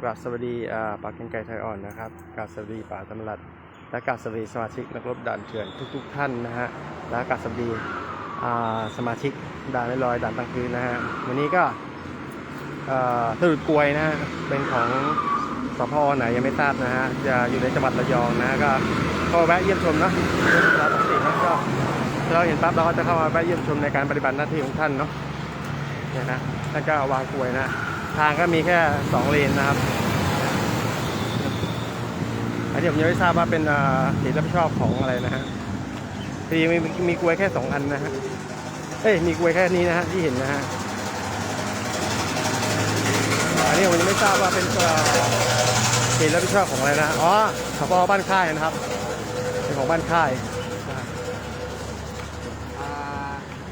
กราบสวัสดีอ่าปากเกงไก่ไทยอ่อนนะครับกราบสวัสดีป่าตำรัดและกราบสวัสดีสมาชิกนักรบด่านเถื่อนทุก ๆ ท่านนะฮะและกราบสวัสดีสมาชิกด่านไม่ลอยด่านตังคืนนะฮะวันนี้ก็อ่าสรุปกลวยนะเป็นของสพไหนยังไม่ทราบนะฮะจะอยู่ในจังหวัดระยองนะฮะก็เข้าแวะเยี่ยมชมนะเวลาปกตินะก็เราเห็นปั๊บเราก็จะเข้ามาแวะเยี่ยมชมในการปฏิบัติหน้าที่ของท่านเนาะเนี่ยนะท่านก็วางกลวยนะ ทางก็มีแค่สองเลนนะครับ อันนี้ผมยังไม่ทราบว่าเป็นเอ่อเขตรับผิดชอบของอะไรนะฮะพอดีมีมีกลวยแค่สองอันนะฮะ เอ้ยมีกลวยแค่นี้นะฮะที่เห็นนะฮะ อันนี้ผมยังไม่ทราบว่าเป็นเอ่อเขตรับผิดชอบของอะไรนะ อ๋อสพบ้านค่ายนะครับ เป็นของบ้านค่าย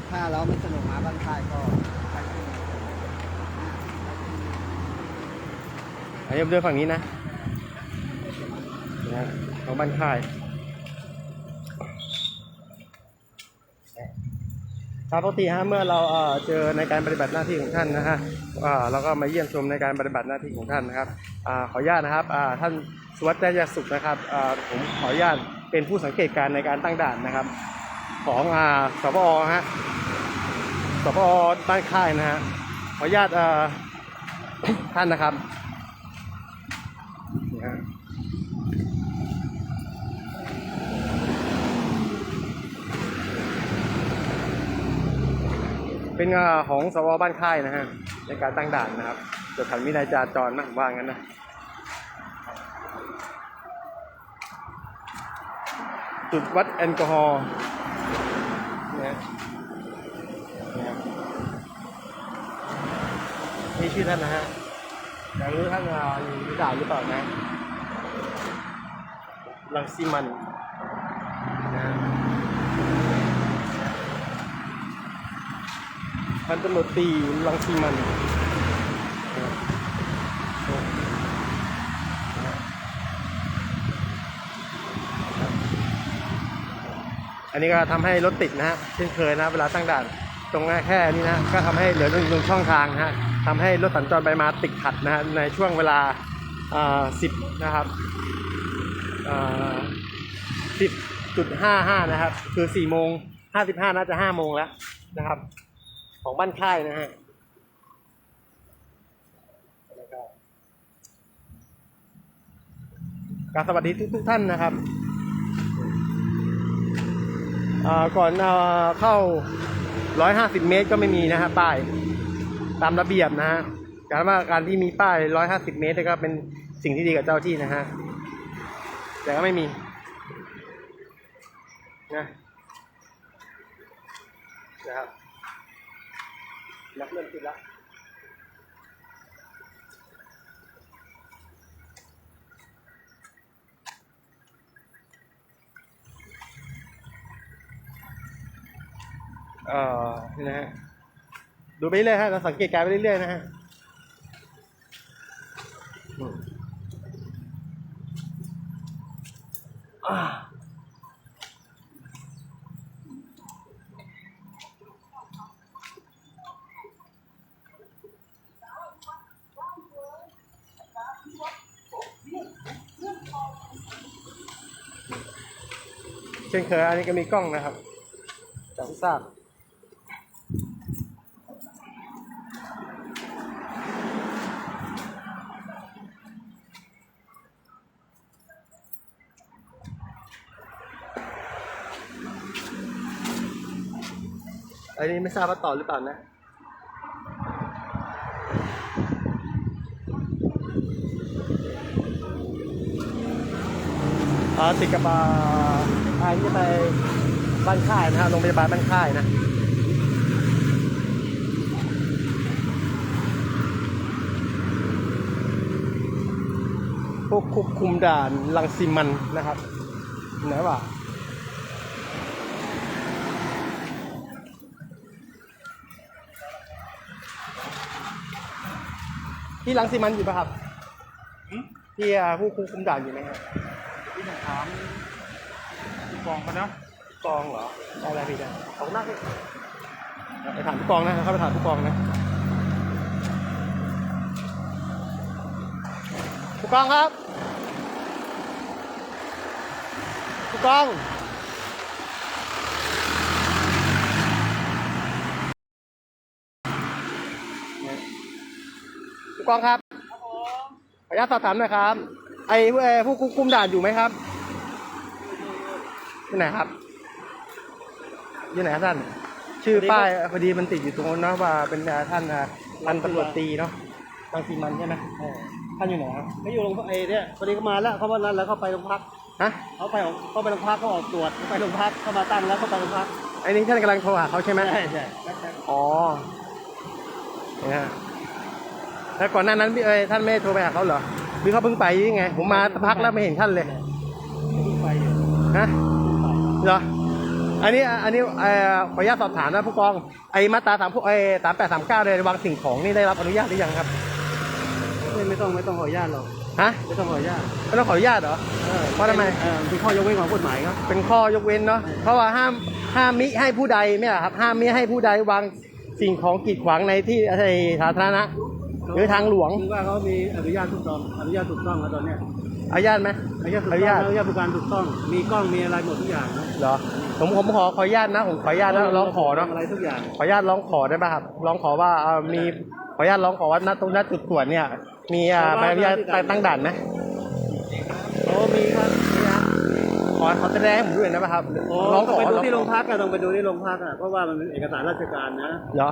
ถ้าเราไม่สนุกมาบ้านค่ายก็ไปที่ อันนี้เดินฝั่งนี้นะนะของบ้านค่ายครับปกติฮะเมื่อเราเอ่อเจอในการปฏิบัติหน้าที่ของท่านนะฮะอ่าเราก็มาเยี่ยมชมในการปฏิบัติหน้าที่ของท่านนะครับอ่าขออนุญาตนะครับอ่าท่านสุวัสดิ์แจ้งยสุขนะครับอ่าผมขออนุญาตเป็นผู้สังเกตการณ์ในการตั้งด่านนะครับ ของอ่าสปอฮะสปอบ้านค่ายนะฮะขออนุญาตอ่อท่านนะครับ เป็นของสวบ้านค่ายนะฮะในการตั้งด่านนะครับจดขันวินัยจราจรนะว่างั้นนะจุดวัดแอลกอฮอล์นี่ยเนี่ชื่อท่านนะฮะอยากรู้ท่านอยู่ด่านหรือเปล่านะลังสีมันนะฮะ พันตำรวจตีลังสีมันอันนี้ก็ทำให้รถติดนะฮะเช่นเคยนะ เวลาตั้งด่านตรงแค่นี้นะก็ทำให้เหลือหนึ่งหนึ่งช่องทางนะฮะทำให้รถสัญจรไปมาติดขัดนะฮะในช่วงเวลาสิบนะครับสิบจุดห้าห้านะครับ คือสี่โมงห้าสิบห้าน่าจะห้าโมงแล้วนะครับ ของบ้านค่ายนะฮะการสวัสดีทุกทุกท่านนะครับก่อนเอ่อเข้า 150 เมตรก็ไม่มีนะฮะป้าย ตามระเบียบนะฮะการว่าการที่มีป้าย 150 เมตรก็เป็นสิ่งที่ดีกับเจ้าที่นะฮะแต่ก็ไม่มีนะนะครับ นักเริ่มติดละเอ่อนี่นะฮะ ดูไปเรื่อยๆฮะเราสังเกตการณ์ไปเรื่อยๆนะฮะอืมอ่า เช่นเคยอันนี้ก็มีกล้องนะครับจากที่ทราบอันนี้ไม่ทราบว่าต่อหรือเปล่านะอาติดกับ อ่าอันนี้ไปบ้านค่ายนะฮะโรงพยาบาลบ้านค่ายนะพวกควบคุมด่านลังสิมันนะครับไหนวะที่ลังสิมันอยู่ปะครับที่ผู้คุมด่านอยู่ไหมครับที่ผมถาม กองเขานะกองเหรออะไรพี่เนี่ยของหน้าพี่ไปถามผู้กองนะเข้าไปถามผู้กองนะผู้กองครับผู้กองผู้กองครับขออนุญาตสอบถามหน่อยครับ ไอ้เอ่อผู้คุมด่านอยู่ไหมครับ ที่ไหนครับ อยู่ไหนครับท่าน ชื่อป้ายพอดีมันติดอยู่ตรงนั้นเนอะว่าเป็นอ่าท่านอ่าพันตำรวจตรีเนาะบางสีมันใช่ไหมเออท่านอยู่ไหนครับเขาอยู่โรงพักไอ้เนี่ยพอดีเขามาแล้วเขามานั้นแล้วเขาไปโรงพักฮะเขาไปของเขาไปโรงพักเขาออกตรวจเขาไปโรงพักเขามาตั้งแล้วเขาไปโรงพักไอ้นี่ท่านกำลังโทรหาเขาใช่ไหมใช่ใช่อ๋อเนี่ยแล้วก่อนหน้านั้นพี่เอ้ยท่านไม่ได้โทรไปหาเขาเหรอหรือเขาเพิ่งไปยังไง ผมมาสักพักแล้วไม่เห็นท่านเลยเพิ่งไปอยู่ฮะ เพิ่งไปเหรออันนี้อันนี้เอ่อขออนุญาตสอบถามนะผู้กองไอ้มาตราสามไอ้สามแปดสามเก้าเลยวางสิ่งของนี่ได้รับอนุญาตหรือยังครับไม่ไม่ต้องไม่ต้องขออนุญาตหรอกฮะไม่ต้องขออนุญาตไม่ต้องขออนุญาตเหรอออเพราะทำไมเออมีข้อยกเว้นของกฎหมายครับเป็นข้อยกเว้นเนาะเพราะว่าห้ามห้ามมิให้ผู้ใดไม่อะครับห้ามมิให้ผู้ใดวางสิ่งของกีดขวางในที่ในสาธารณะหรือทางหลวงคือว่าเขามีอนุญาตถูกต้องอนุญาตถูกต้องแล้วตอนเนี้ย อนุญาตไหมอนุญาตถูกอนุต้องญาตอนุญาตบริการถูกต้อง มีกล้องมีอะไรหมดทุกอย่างนะเหรอผมผมขอขออนุญาตนะผมขออนุญาตนะร้องขอเนาะอะไรทุกอย่างขออนุญาตร้องขอได้ป่ะครับร้องขอว่าเอ่อมีขออนุญาตร้องขอว่าณตรงณจุดตรวจเนี่ย มีอ่าใบอนุญาตตั้งด่านไหมโอ้มีครับมีครับขอขอแสดงให้ผมด้วยนะป่ะครับโอ้ร้องขต้องอไปดูร้องที่ขโรองพักอะต้องไปดูที่โรงพักอะเพราะว่ามันเป็นเอกสารราชการนะเหรอ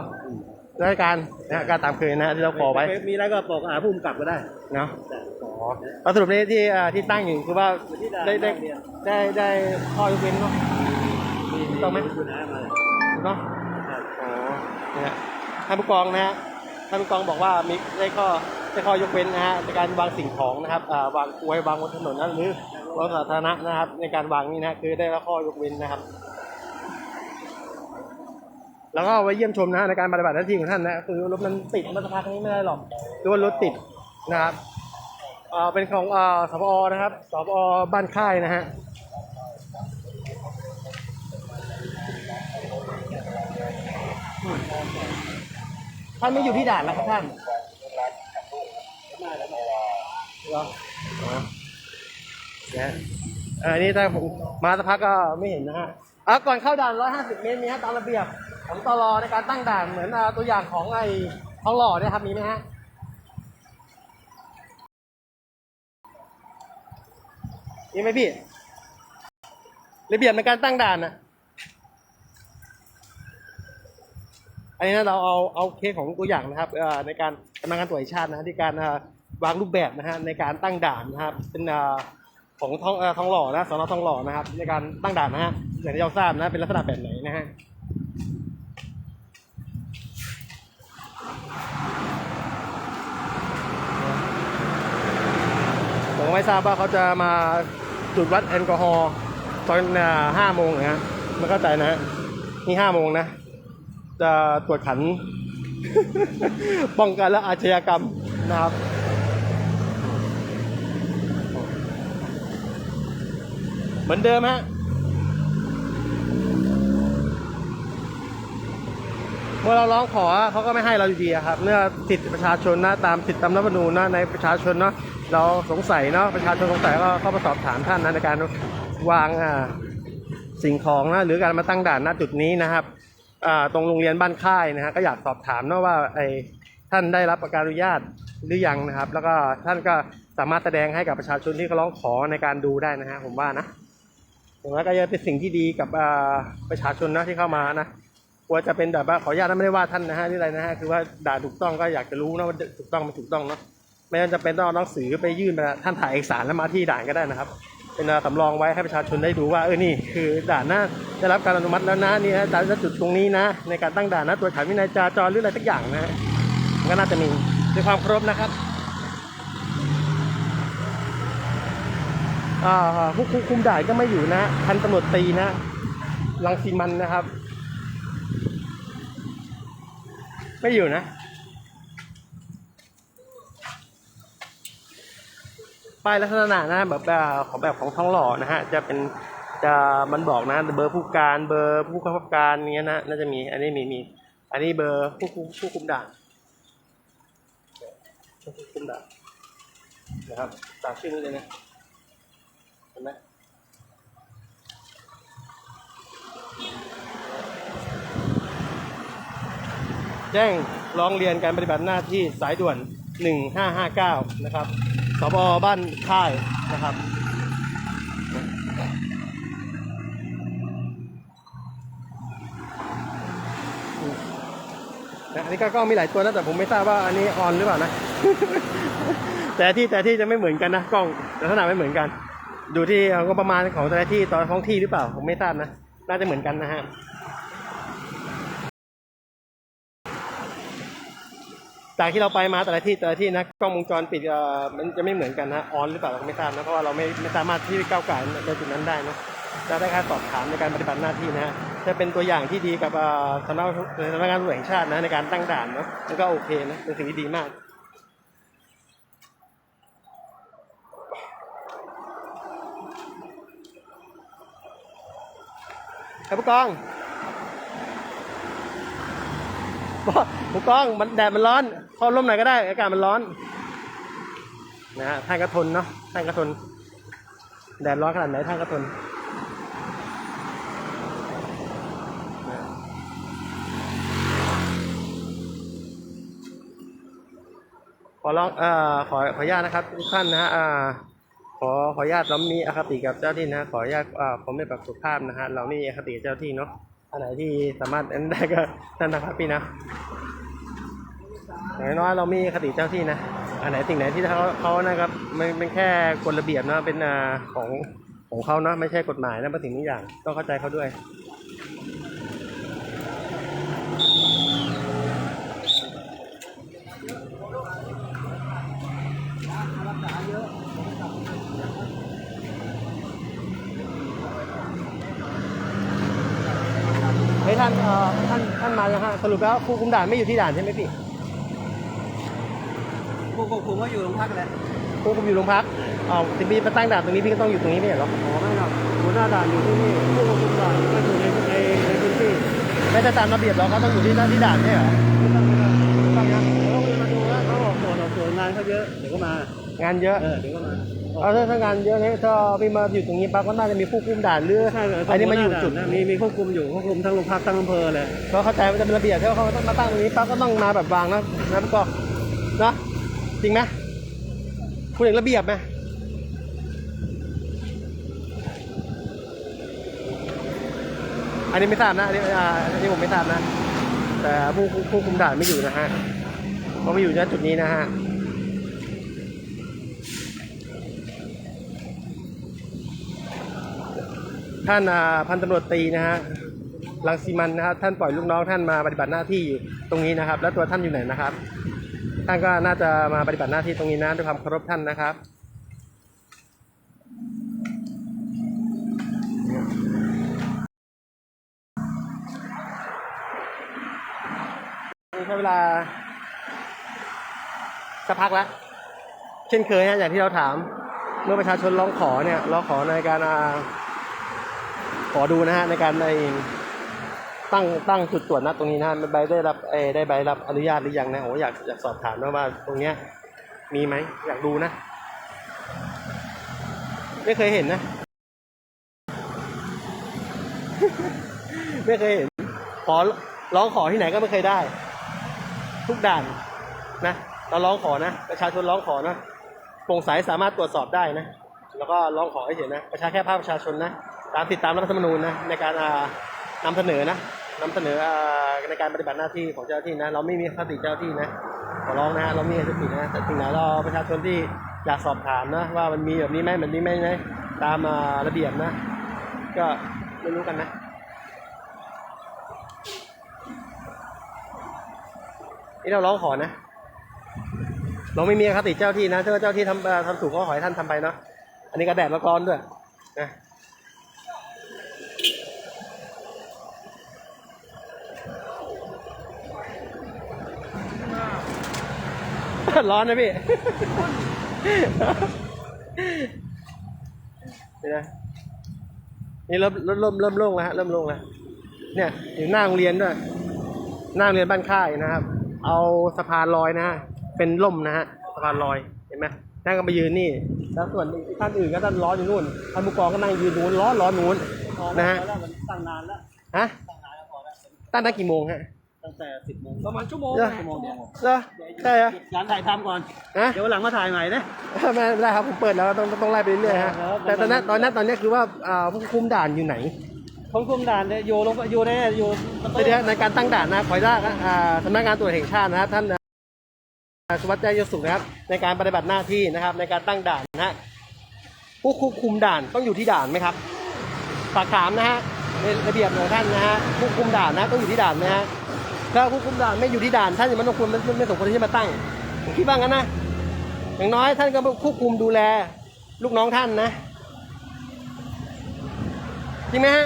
ราชการนะการตามเคยนะที่เราขอไว้มีอะไรก็บอกหาผู้กำกับก็ได้เนาะอ๋อ แล้วสรุปนี้ที่อ่าที่ตั้งอยู่คือว่าได้ได้ได้ได้ข้อยกเว้นเนาะต้องไหม คุณน้ามาเลยถูกต้องอ๋อเนี่ยท่านผู้กองนะฮะท่านผู้กองบอกว่ามีได้ข้อได้ข้อยกเว้นนะฮะในการวางสิ่งของนะครับอ่าวางกลวยวางบนถนนนะหรือรถสาธารณะนะครับ ในการวางนี่นะคือได้รับข้อยกเว้นนะครับ แล้วก็เอาไว้เยี่ยมชมนะฮะในการปฏิบัติหน้าที่ของท่านนะคือรถมันติดมาสักพักนี้ไม่ได้หรอกหรือว่ารถติดนะครับ เอ่อเป็นของอ่อสพอนะครับสพอบ้านค่ายนะฮะท่านไม่อยู่ที่ด่านแล้วครับท่านเหรออ๋อนะออนี่ถ้าผมมาสักพักก็ไม่เห็นนะฮะอะก่อนเข้าด่าน 150 เมตรมีฮะตามระเบียบของตลอในการตั้งด่านเหมือนตัวอย่างของไอ้ทองหล่อเนี่ยครับมีไหมฮะ มีไหมพี่ระเบียบในการตั้งด่านนะอันนี้นะเราเอาเอาเคสของตัวอย่างนะครับในการกำลังการตรวจชาตินะที่การวางรูปแบบนะฮะในการตั้งด่านนะครับ เป็นของทองทองหล่อนะสนทองหล่อนะครับ ในการตั้งด่านนะฮะอย่างที่เราทราบนะเป็นลักษณะแบบไหนนะฮะผมไม่ทราบว่าเขาจะมา จุดวัดแอลกอฮอล์ตอนห้าโมงนะฮะไม่เข้าใจนะฮะนี่ห้าโมงนะ จะตรวจขัน ป้องกันและอาชญากรรมนะครับเหมือนเดิมฮะ มื่อเราร้องขอเขาก็ไม่ให้เราอยู่ดีครับเนื่อสิทธิประชาชนนะตามสิทธิตามรัฐธรรมนูญนะในประชาชนเนาะเราสงสัยเนาะประชาชนสงสัยก็เข้ามาสอบถามท่านนะในการวางอ่าสิ่งของนะหรือการมาตั้งด่านณจุดนี้นะครับอ่าตรงโรงเรียนบ้านค่ายนะฮะก็อยากสอบถามเนาะว่าไอ้ท่านได้รับการอนุญาตหรือยังนะครับ แล้วก็ท่านก็สามารถแสดงให้กับประชาชนที่เขาร้องขอในการดูได้นะฮะผมว่านะผมว่าก็จะเป็นสิ่งที่ดีกับอ่าประชาชนนะที่เข้ามานะ กลัวจะเป็นแบบว่าขออนุญาตนะไม่ได้ว่าท่านนะฮะนี่อะไรนะฮะคือว่าด่าถูกต้องก็อยากจะรู้นะว่าถูกต้องมันถูกต้องเนาะไม่จำเป็นต้องเอาหนังสือไปยื่นไปท่านถ่ายเอกสารแล้วมาที่ด่านก็ได้นะครับ เป็นสำรองไว้ให้ประชาชนได้ดูว่าเออนี่คือด่านหน้าได้รับการอนุมัติแล้วนะนี่นะด่านจุดตรงนี้นะ ในการตั้งด่านนะตรวจขันวินัยจราจรหรืออะไรสักอย่างนะฮะก็น่าจะมีด้วยความครพนะครับอ่าผู้คุมด่านก็ไม่อยู่นะพันตำรวจตีนะลังสีมันนะครับ ไม่อยู่นะ ป้ายลักษณะนะแบบแบบของแบบของท้องหล่อนะฮะ จะเป็นจะมันบอกนะเบอร์ผู้การเบอร์ผู้กำกับการเงี้ยนะน่าจะมีอันนี้มีมีอันนี้เบอร์ผู้คุมผู้คุมด่านผู้คุมด่านนะครับตามชื่อนี้เลยนะเห็นไหม แจ้งร้องเรียนการปฏิบัติหน้าที่สายด่วน 1559 นะครับสบบ้านค่ายนะครับอันนี้ก็ก็มีหลายตัวนะแต่ผมไม่ทราบว่าอันนี้ออนหรือเปล่านะ แต่ที่แต่ที่จะไม่เหมือนกันนะกล้องลักษณะไม่เหมือนกัน ดูที่งบประมาณของแต่ละที่ตอนท้องที่หรือเปล่าผมไม่ทราบนะ น่าจะเหมือนกันนะฮะ จากที่เราไปมาแต่ละที่แต่ละที่นะกล้องวงจรปิดเอ่อมันจะไม่เหมือนกันนะออนหรือเปล่าเราก็ไม่ทราบนะเพราะว่าเราไม่ไม่สามารถที่จะก้าวไก่ในจุดนั้นได้นะจะได้ค่สอบถามในการปฏิบัติหน้าที่นะฮะจะเป็นตัวอย่างที่ดีกับเอ่อสำนักสำนักงานตำรวจแห่งชาตินะในการตั้งด่านเนาะมันก็โอเคนะเป็นสิ่งที่ดีมากครับผู้กอง บอกผู้กองมันแดดมันร้อนเข้าร่มหน่อยก็ได้ อากาศมันร้อนนะฮะท่านก็ทนเนาะท่านก็ทน แดดร้อนขนาดไหนท่านก็ทนขอร้องเอ่อขอขออนุญาตนะครับทุกท่านนะฮะอ่าขอขออนุญาตเรามีอคติกับเจ้าที่นะขออนุญาตอ่าผมไม่ปรับสุภาพนะฮะเราไม่มีอคติกับเจ้าที่เนาะ อันไหนที่สามารถอันได้ก็นั่นนะครับพี่นะอย่างน้อยเรามีคติเจ้าที่นะ อันไหนสิ่งไหนที่เขาเขานะครับมันเป็นแค่กฎระเบียบนะเป็นอ่าของของเขาเนาะไม่ใช่กฎหมายนะเป็นสิ่งทุกอย่างต้องเข้าใจเขาด้วย เฮ้ยท่านเอ่อ ท่านท่านมาแล้วฮะสรุปแล้วผู้คุมด่านไม่อยู่ที่ด่านใช่ไหมพี่ผู้ควบคุมก็อยู่โรงพักแหละผู้คุมอยู่โรงพักเอาสิพี่มาตั้งด่านตรงนี้พี่ก็ต้องอยู่ตรงนี้ไม่ใช่เหรออ๋อไม่หรอกหัวหน้าด่านอยู่ที่นี่ผู้ควบคุมด่านก็อยู่ในในในพื้นที่ไม่ได้ตามระเบียบเราก็ต้องอยู่ที่หน้าที่ด่านไม่ใช่เหรอไม่ต้องไม่ต้องไม่ต้องนะเขาก็มาดูแล้วเขาบอกตรวจสอบสวนงานเขาเยอะเดี๋ยวก็มางานเยอะ เออเดี๋ยวก็มา เอาถ้าถ้างานเยอะเนี่ยถ้าพี่มาอยู่ตรงนี้ปั๊บก็น่าจะมีผู้คุมด่านหรือใช่เลยอันนี้มาอยู่จุดนะมีมีควบคุมอยู่ควบคุมทั้งโรงพักทั้งอำเภอเลยก็เข้าใจว่าจะเป็นระเบียบที่ว่าเขาต้องมาตั้งตรงนี้ปั๊บก็ต้องมาแบบวางนะนะพี่กองนะจริงไหมคุณเห็นระเบียบไหมอันนี้ไม่ทราบนะอันนี้อ่าอันนี้ผมไม่ทราบนะ แต่ผู้ผู้ผู้คุมด่านไม่อยู่นะฮะเขาไม่อยู่ณจุดนี้นะฮะ ท่านพันตำรวจตีนะฮะรังสีมันนะครับท่านปล่อยลูกน้องท่านมาปฏิบัติหน้าที่อยู่ตรงนี้นะครับ แล้วตัวท่านอยู่ไหนนะครับ ท่านก็น่าจะมาปฏิบัติหน้าที่ตรงนี้นะด้วยความเคารพท่านนะครับใช้เวลาสักพักแล้วเช่นเคยฮะอย่างที่เราถามเมื่อประชาชนร้องขอเนี่ยร้องขอในการ อ่าขอดูนะฮะในการในตั้งตั้งจุดตรวจนะตรงนี้นะฮะใบได้รับเอได้ใบรับอนุญาตหรือยังนะโอ้อยากอยากสอบถามนะว่าตรงเนี้ยมีไหมอยากดูนะ ไม่เคยเห็นนะ ไม่เคยเห็นขอร้องขอที่ไหนก็ไม่เคยได้ ทุกด่านนะเราร้องขอนะ ประชาชนร้องขอนะโปร่งใสสามารถตรวจสอบได้นะ แล้วก็ร้องขอให้เห็นนะประชาแค่ภาคประชาชนนะ ตามติดตามรัฐธรรมนูญนะในการอ่านำเสนอนะนำเสนอในการปฏิบัติหน้าที่ของเจ้าที่นะ เราไม่มีคติเจ้าที่นะขอร้องนะฮะเราไม่มีคตินะแต่สิ่งไหนเราประชาชนที่อยากสอบถามนะ ว่ามันมีแบบนี้ไหมแบบนี้ไหมนะตามระเบียบนะ ก็ไม่รู้กันนะนี่เราร้องขอนะ เราไม่มีคติเจ้าที่นะถ้าเจ้าที่ทำทำถูกก็ขอให้ท่านทำไปเนาะอันนี้ก็แดดร้อนด้วยนะ ร้อนนะพี่นี่นะนี่เริ่มเริ่มเริ่มเริ่มโล่งแล้วฮะเริ่มโล่งแล้วเนี่ยอยู่หน้าโรงเรียนด้วยหน้าโรงเรียนบ้านค่ายนะครับ เอาสะพานลอยนะฮะเป็นล่มนะฮะสะพานลอยเห็นไหมแนั่งกันไปยืนนี่ แล้วส่วนท่านอื่นก็ท่านร้อนอยู่นู่นท่านผู้กองก็นั่งยืนนู้นร้อนร้อนนู้นนะฮะแล้วมันตั้งนานแล้วฮะตั้งนานแล้วพอแล้วตั้งแต่กี่โมงฮะตั้ง แต่สิบโมงประมาณชั่วโมงเหรอชั่วโมงเดียวเหรอใช่ฮะย้านถ่ายทำก่อน ฮะ เดี๋ยววันหลังมาถ่ายใหม่นะ ไม่ไม่ได้ครับผมเปิดแล้วต้องต้องไล่ไปเรื่อยๆฮะครับ แต่ตอนนั้นตอนนั้นตอนนี้คือว่าอ่าผู้คุมด่านอยู่ไหนผมคุมด่านเนี่ยอยู่ลงอยู่ในอยู่ประตูเดี๋ยวในการตั้งด่านนะขออนุญาตนะอ่าสำนักงานตรวจแห่งชาตินะครับท่านอ่าสุวัสดิ์ใจยศสุขนะครับในการปฏิบัติหน้าที่นะครับ ในการตั้งด่านนะฮะผู้ควบคุมด่านต้องอยู่ที่ด่านไหมครับฝากถามนะฮะในระเบียบของท่านนะฮะผู้คุมด่านนะต้องอยู่ที่ด่านไหมฮะ ถ้าผู้คุมด่านไม่อยู่ที่ด่านท่านจะไม่ต้องควรไม่ไม่สมควรที่จะมาตั้งผมคิดว่างั้นนะอย่างน้อยท่านก็ควบคุมดูแล ลูกน้องท่านนะจริงไหมฮะ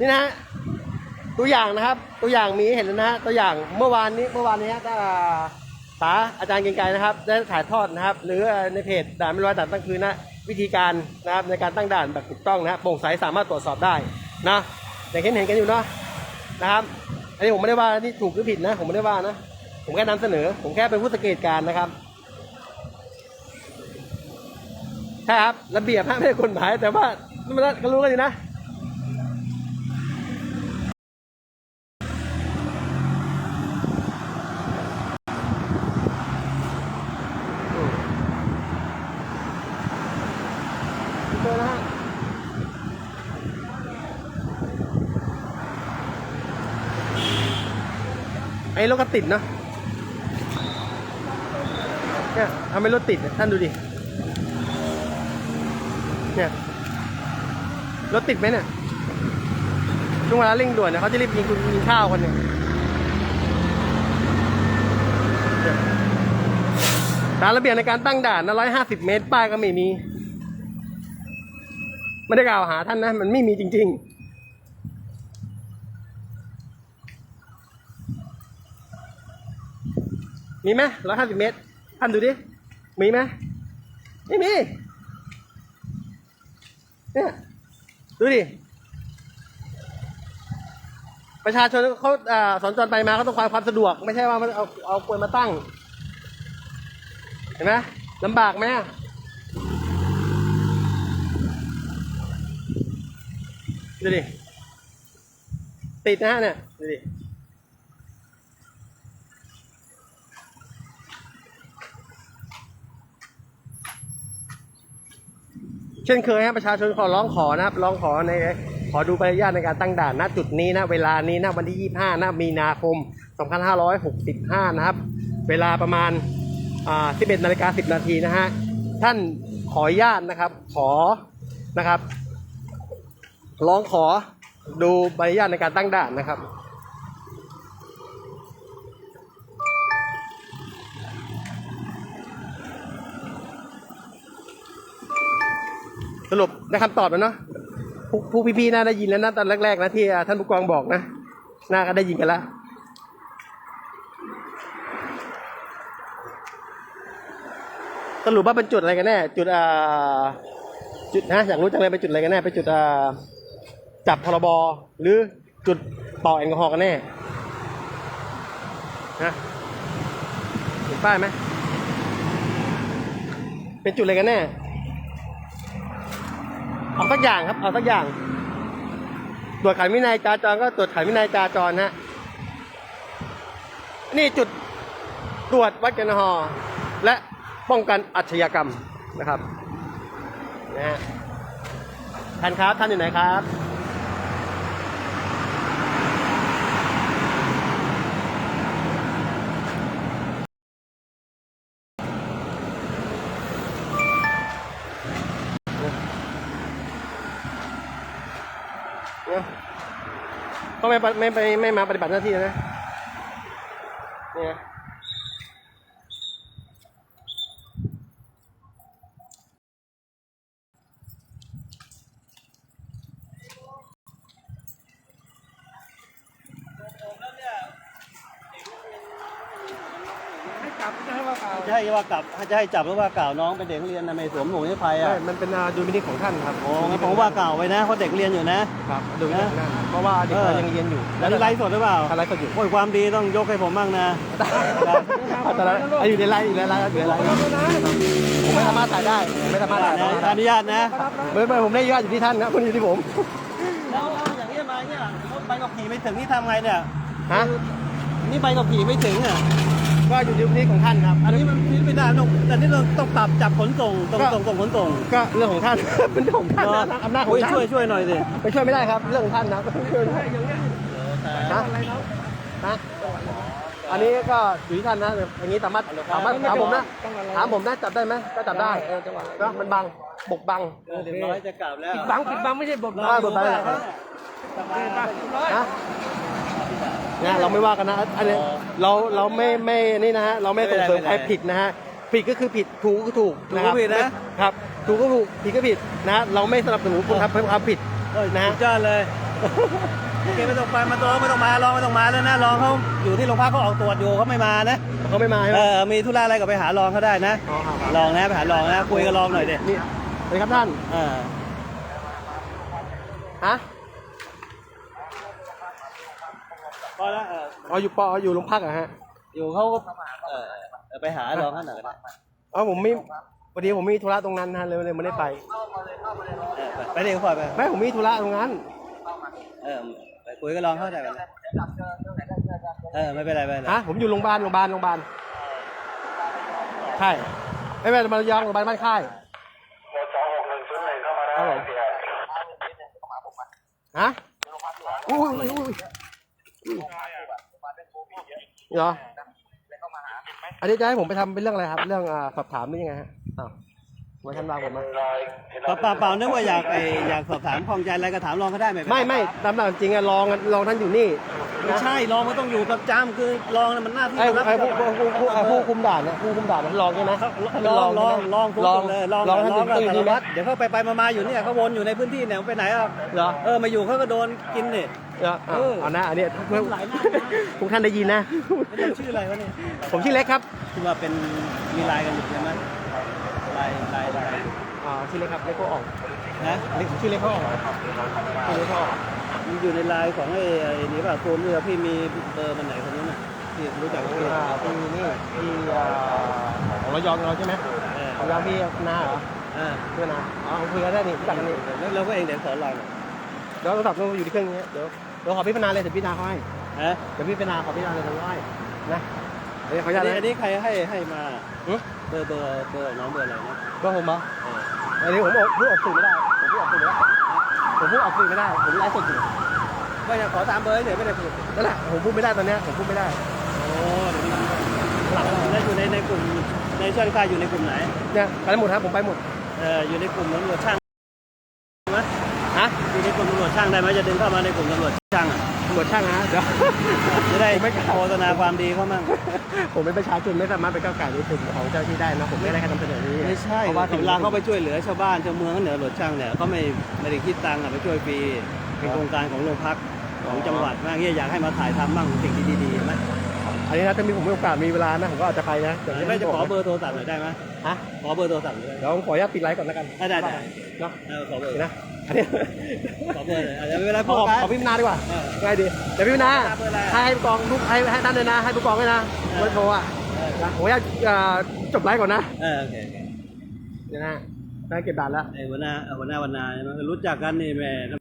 นี่นะฮะตัวอย่างนะครับ ตัวอย่างมีเห็นแล้วนะฮะตัวอย่างเมื่อวานนี้เมื่อวานนี้ฮะได้ป๋าอาจารย์เกรียงไกรนะครับ ได้ถ่ายทอดนะครับ หรือในเพจด่านไม่ร้อยด่านตั้งคืนนะวิธีการนะครับในการตั้งด่านแบบถูกต้องนะฮะโปร่งใสสามารถตรวจสอบได้นะอย่างที่เห็นกันอยู่เนาะนะครับ อันนี้ผมไม่ได้ว่านี่ถูกหรือผิดนะ ผมไม่ได้ว่านะ ผมแค่นำเสนอ ผมแค่เป็นผู้สังเกตการนะครับใช่ครับระเบียบไม่ใช่กฎหมายแต่ว่ามันก็รู้กันอยู่นะ เจอนะฮะ ไอ้รถก็ติดเนอะเนี่ยทำให้รถติดเนี่ยท่านดูดิเนี่ยรถติดไหมเนี่ยช่วงเวลาเร่งด่วนเนี่ยเขาจะรีบยิงคุณยิงข้าวคนเนี่ยเนี่ยตามระเบียบในการตั้งด่านนะร้อยห้าสิบเมตรป้ายก็ไม่มี ไม่ได้กล่าวหาท่านนะ มันไม่มีจริง ๆ มีไหมร้อยห้าสิบเมตรท่านดูดิ มีไหมไม่มี เนี่ย ดูดิ ประชาชนเขาอ่าสัญจรไปมาเขาต้องการความสะดวก ไม่ใช่ว่ามันเอาเอากลวยมาตั้ง เห็นไหมลำบากไหมดูดิ ติดนะฮะเนี่ย ดูดิ เช่นเคยฮะประชาชนขอร้องขอนะครับร้องขอในขอดูใบอนุญาตในการตั้งด่านณจุดนี้นะเวลานี้นะวันที่ 25นะมีนาคม 2565 นะครับ เวลาประมาณอ่า11นาฬิกา10 นาทีนะฮะท่านขออนุญาตนะครับ ขอนะครับ ร้องขอดูใบอนุญาตในการตั้งด่านนะครับ รุปได้คำตอบแล้วเนาะผู้พี่ๆน่าได้ยินแล้วนะตอนแรกๆนะที่ท่านผู้กองบอกนะน่าก็ได้ยินกันล้วสรุปว่าเป็นจุดอะไรกันแน่ จุดอ่าจุดนะอยากรู้จังเลยเป็นจุดอะไรกันแน่เป็นจุดอ่าจับพรบหรือจุดเป่าแอลกอฮอล์กันแน่นะเห็นป้ายไหมเป็นจุดอะไรกันแน่ เอาสักอย่างครับ เอาสักอย่าง ตรวจขันวินัยจราจรก็ตรวจขันวินัยจราจรฮะ นี่จุดตรวจวัดแอลกอฮอล์และป้องกันอาชญากรรมนะครับ นะฮะท่านครับ ท่านอยู่ไหนครับ เนี่ยเขาไม่ปไม่ไปไม่มาปฏิบัติหน้าที่นะเนี่ย กลับจะให้ว่ากล่าว จะให้ว่ากลับ จะให้จับหรือว่ากล่าวน้องเป็นเด็กนักเรียนนะไม่สวมหมวกนิรภัยอะไม่มันเป็นอ่าดุลพินิจของท่านครับโอ้งั้นผมว่ากล่าวไว้นะเพราะเด็กเรียนอยู่นะ ครับดุลพินิจของท่านเพราะว่าเด็กเรายังเรียนอยู่แล้วนี่ไลฟ์สดหรือเปล่าอะไรก็อยู่โอ้ยความดีต้องยกให้ผมบ้างนะ แต่ละอะอยู่ในไลน์อยู่ในไลน์อยู่ในไลน์ผมไม่สามารถถ่ายได้ผมไม่สามารถถ่ายได้อนุญาตนะไม่ไม่ผมได้ยอดอยู่ที่ท่านนะคนอยู่ที่ผมแล้วอย่างนี้มาเนี่ยรถใบขับขี่ไม่ถึงนี่ทำไงเนี่ยฮะนี่ใบขับขี่ไม่ถึงอะ ก็อยู่ดุลพินิจของท่านครับ อันนี้มันพิไม่ได้ต้องแต่นี่เราต้องปรับจับขนส่งตรงก็ ส่งส่งขนส่งก็เรื่องของท่าน เป็นเรื่องของท่านนะอำนาจของโอ้ยท่านช่วยช่วยหน่อยสิไปช่วยไม่ได้ครับ เรื่องของท่านนะช่วยไม่ได้ฮะฮะอันนี้ก็อยู่ที่ท่านนะอย่างนี้สามารถสามารถถามผมนะถามผมนะจับได้ไหมก็จับได้ก็มันบังบกบังเออเดี๋ยวน้อยจะกลับแล้วบังปิดบังไม่ใช่บทได้บทบังนะเนี่ยเราไม่ว่ากันนะอันนี้เราเราไม่ไม่นี่นะฮะเราไม่ส่งเสริมใครผิดนะฮะผิดก็คือผิดถูกก็คือถูกนะครับถูกก็ผิดนะ ครับถูกก็ถูกผิดก็ผิดนะเราไม่สนับสนุนคนทำความผิดเอ้ยนะสุดยอดเลยโอเคไม่ต้องไปมาตัวไม่ต้องมาลองไม่ต้องมาแล้วนะรองเขาอยู่ที่โรงพักเขาออกตรวจอยู่เขาไม่มานะเขาไม่มาใช่ไหเอมอมีธุระอะไรก็ไปหารองเขาได้นะอ๋อครับรองนะไปหารองนะคุยกับรองหน่อยดินี่เลยครับท่านเออฮะ พ อแล้วเอออ๋ออยู่ปออยู่โรงพักเหรอะฮะอยู่เขาเออเออไปหารองเขาหน่อยก็ได้อ๋อผมไม่พอดีผมมีธุระตรงนั้นนะฮะเลยเลยไม่ได้ไปเออไปไปเดี๋ยวพ่อไปไม่ผมมีธุระตรงนั้น เออไปคุยกับรองเขาได้กันเออไม่เป็นไรไม่เป็นไรฮะผมอยู่โรงพยาบาลโรงพยาบาลโรงพยาบาลค่ายไม่เป็นไรมายองโรงพยาบาลบ้านค่ายครับผมฮะอุ้ยอุ้ยอุ้ยอุ้ย เหรอ อันนี้จะให้ผมไปทำเป็นเรื่องอะไรครับ เรื่องอ่าสอบถามนี่ยังไงฮะอ้าวมาทำรางผมมาเปล่าเปล่าเปล่านึกว่าอยากไปอยากสอบถามข้องใจอะไรก็ถามรองเขาได้ไหมไม่ไม่ตามหลักจริงอะรองรองท่านอยู่นี่ไม่ใช่รองมันต้องอยู่ประจำคือรองน่ะมันหน้าที่ไอ้รับไอ้ผู้ผู้ผู้ผู้ผู้คุมด่านเนี่ยผู้คุมด่านท่านรองใช่ไหมรองรองรองทุกรอคงนเลยรองรองท่านรองกับอยู่สารนี่ไหมวัตรเดี๋ยวเขาไปไปมามาอยู่เนี่ยเขาวนอยู่ในพื้นที่เนี่ยไปไหนอะเหรอเออมาอยู่เขาก็โดนกินเนี่ย เหรออะเออเอานะอันเนี้ยทุกหลายหน้านะ ทุกท่านได้ยินนะไม่ต้องชื่ออะไรวะเนี่ยผมชื่อเล็กครับคือว่าเป็นมีลายกันอยู่ใช่ไหมลายลายลายอ่าชื่อเล็กครับเล็กก็ออกนะเล็กผมชื่อเล็กก็ออกชื่อเล็กก็ออกมันอยู่ในลายของไอ้ไอ้นี่ป่ะตัวเรือพี่มีเบอร์มันไหนคนนู้นน่ะที่รู้จักพี่อ่าที่นี่ที่อ่าของระยองเราใช่ไหมเออของระยองพี่นาเหรอเออเพื่อนนาอ๋อคุยกันได้นี่รู้จักกันนี่แล้วเราก็เองเดี๋ยวขอลายหน่อยเดี๋ยวโทรศัพท์ต้องอยู่ที่เครื่องนี้เดี๋ยวเดี๋ยวขอพี่พนาเลยเดี๋ยวพี่นาเขาให้ฮะเดี๋ยวพี่พนาขอพี่นาเลยเดี๋ยวเขาให้นะเดี๋ยวขออนุญาอัตนนี้นะอันนี้ใครให้ให้มาหึ เบอร์เบอร์เบอร์น้องเบอร์อะไรนะก็ผมเหรอเอออันนี้ผมออกพูดออกสื่อไม่ได้ผมพูดออกสื่อไม่ได้ผมพูดออกสื่อไม่ได้ผมไลฟ์สดอยู่ก็จะขอตามเบอร์เฉยไม่ได้พูดนั่นแหละผมพูดไม่ได้ตอนเนี้ยผมพูดไม่ได้โอ้เดี๋ยวนี้หลังแล้วอยู่ในในกลุ่มในช่างค่ายอยู่ในกลุ่มไหนเนี่ยไปหมดครับผมไปหมด เอออยู่ในกลุ่มตำรวจช่างไหม ฮะอยู่ในกลุ่มตำรวจช่างได้ไหมจะดึงเข้ามาในกลุ่มตำรวจช่างอะตำรวจช่างนะเดี๋ยว จะได้ผมไม่โฆษณาความดีเขามั่งผมเป็นประชาชนไม่สามารถไปก้าวไก่ในสิ่งของเจ้าหน้าที่ได้นะผมไม่ได้แค่นำเสนอนี้ไม่ใช่เพราะว่าสิ่งเวลาเขาไปช่วยเหลือชาวบ้านชาวเมืองเขาเนี่ยตำรวจช่างเนี่ยเขาไม่ไม่ได้คิดตังค์อะไปช่วยฟรีเป็นโครงการของโรงพักของจังหวัดมากเนี่ยอยากให้มาถ่ายทำบ้างสิ่งที่ดีๆไหมอั นนี้นะถ้ามีผมมีโอกาสมีเวลานะผมก็อาจจะไปนะเดี๋ยวไม่จะขอเบอร์โทรศัพท์หน่อยได้ไหมฮะขอเบอร์โทรศัพท์หน่อยได้ไหมเดี๋ยวผมขออนุญาตปิดไลฟ์ก่อนแล้วกันได้ได้ได้เนาะเออขอเบอร์เดี๋ยวนะอันนี้ขอเบอร์เลยอาจจะไม่เป็นไรขพูอดกันขอพี่มนาดีกว่าเออง่ายดีเดี๋ยวพี่มนาเบอร์อะไรให้ให้ผู้กองทุกให้ให้ท่านเลยนะ ให้ผู้กองด้วยนะเออเบอร์โทรอะนะผมอยากเอ่อจบไลฟ์ก่อนนะเออโอเคโอเคเดี๋ยวนะได้เก็บด่านแล้วไอ้หัวหน้าหัวหน้าวันนาใช่ไหมรู้จักกันนี่แหม่